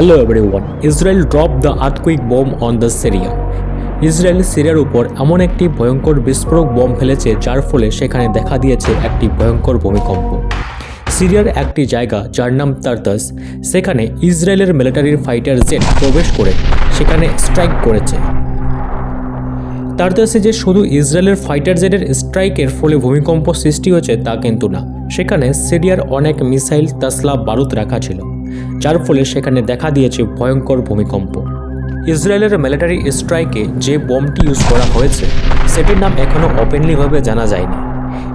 Hello everyone Israel drop the earthquake bomb on the Syria Israel সিরিয়ার উপর এমন একটি ভয়ঙ্কর বিস্ফোরক বোম ফেলেছে, যার ফলে সেখানে দেখা দিয়েছে একটি ভয়ঙ্কর ভূমিকম্প। সিরিয়ার একটি জায়গা, যার নাম তার্তাস, সেখানে ইসরায়েলের মিলিটারির ফাইটার জেট প্রবেশ করে, সেখানে স্ট্রাইক করেছে। তার্তাসে যে শুধু ইসরায়েলের ফাইটার জেটের স্ট্রাইকের ফলে ভূমিকম্প সৃষ্টি হয়েছে তা কিন্তু না। সেখানে সিরিয়ার অনেক মিসাইল তাসলা বারুদ রাখা ছিল। যার ফলে সেখানে দেখা দিয়েছে ভয়ঙ্কর ভূমিকম্প। ইসরায়েলের মিলিটারি স্ট্রাইকে যে বোমটি ইউজ করা হয়েছে, সেটির নাম এখনও ওপেনলিভাবে জানা যায়নি।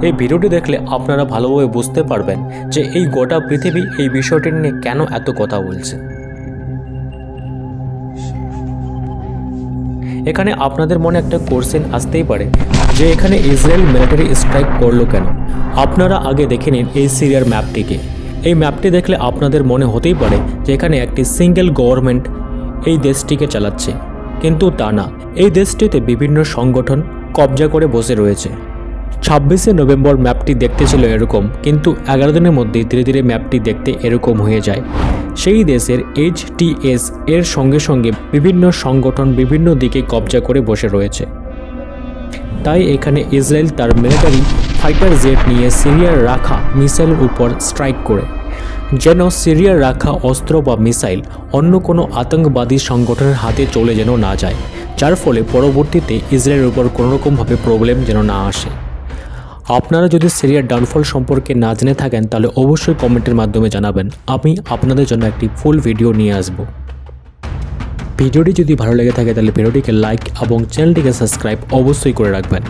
এই ভিডিওটি দেখলে আপনারা ভালোভাবে বুঝতে পারবেন যে এই গোটা পৃথিবী এই বিষয়টি নিয়ে কেন এত কথা বলছে। এখানে আপনাদের মনে একটা কোশ্চেন আসতেই পারে, যে এখানে ইসরায়েল মিলিটারি স্ট্রাইক করল কেন? আপনারা আগে দেখে নিন এই সিরিয়ার ম্যাপটিকে এই ম্যাপটি দেখলে আপনাদের মনে হতেই পারে যে এখানে একটি সিঙ্গেল গভর্নমেন্ট এই দেশটিকে চালাচ্ছে। কিন্তু তা না। এই দেশটিতে বিভিন্ন সংগঠন কবজা করে বসে রয়েছে। ছাব্বিশে নভেম্বর ম্যাপটি দেখতে ছিল এরকম, কিন্তু এগারো দিনের মধ্যে ধীরে ধীরে ম্যাপটি দেখতে এরকম হয়ে যায়। সেই দেশের এইচটিএস এর সঙ্গে সঙ্গে বিভিন্ন সংগঠন বিভিন্ন দিকে কবজা করে বসে রয়েছে। তাই এখানে ইসরায়েল তার মিলিটারি ফাইটার জেট নিয়ে সিরিয়ার রাখা মিসাইলের উপর স্ট্রাইক করে। যেন সিরিয়ার রাখা অস্ত্র বা মিসাইল অন্য কোনো আতঙ্কবাদী সংগঠনের হাতে চলে যেন না যায়, যার ফলে পরবর্তীতে ইসরায়েলের উপর কোনোরকমভাবে প্রবলেম যেন না আসে। আপনারা যদি সিরিয়ার ডাউনফল সম্পর্কে না জেনে থাকেন, তাহলে অবশ্যই কমেন্টের মাধ্যমে জানাবেন। আমি আপনাদের জন্য একটি ফুল ভিডিও নিয়ে আসব। ভিডিওটি যদি ভালো লেগে থাকে তাহলে ভিডিওটিকে লাইক এবং চ্যানেলটিকে সাবস্ক্রাইব অবশ্যই করে রাখবেন।